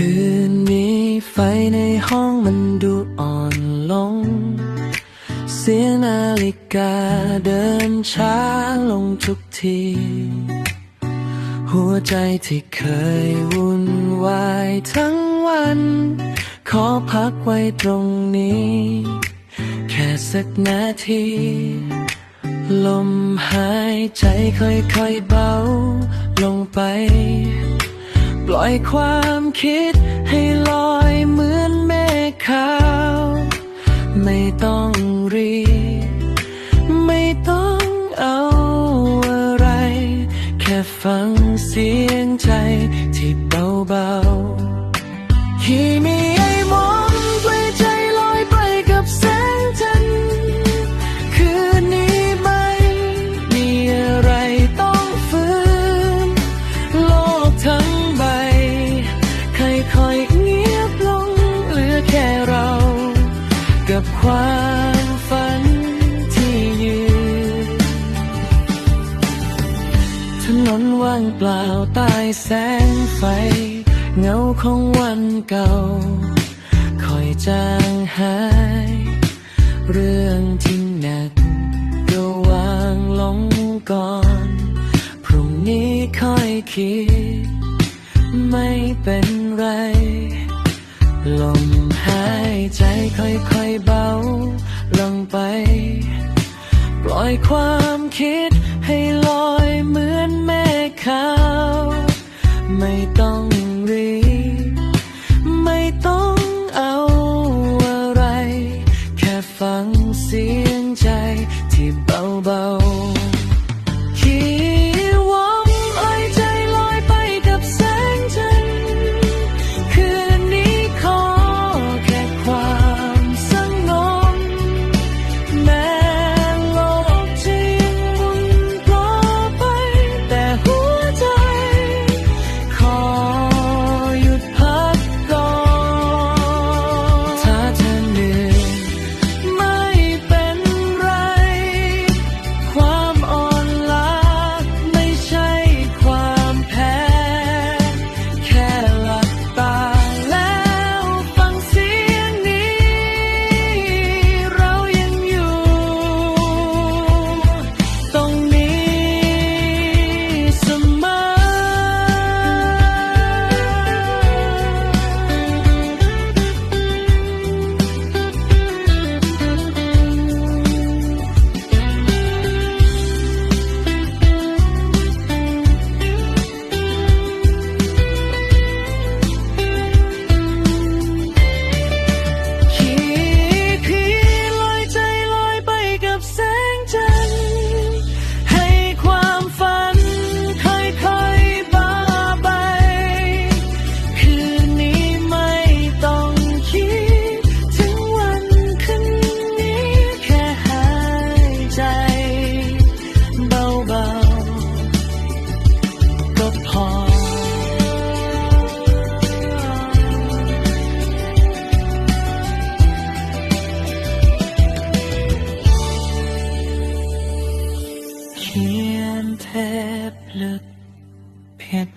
คืนมันดูอ่อนลง เสียงนาฬิกาเดินช้าลงทุกที หัวใจที่เคยวุ่นวายทั้งวัน ขอพักไว้ตรงนี้ แค่สักนาที ลมหายใจค่อยๆเบาลงไป ล่อยความคิดให้ลอยเหมือนเมฆขาว ไม่ต้องรีบไม่ต้องเอาอะไร แค่ฟังเสียงใจที่เบาๆที่มี กับความฝันที่ยืนถนนว่างเปล่าใต้แสงไฟ เงาของวันเก่า คอยจางหาย เรื่องที่หนักก็วางลงก่อน พรุ่งนี้ค่อยคิด ไม่เป็นไร ลมหายใจ อยความคิดให้ลอยเหมือนเมฆขาว ไม่ต้องรีบไม่ต้องเอาอะไร แค่ฟังเสียงใจที่เบาๆ ขียนแทบลึกเพ็ญ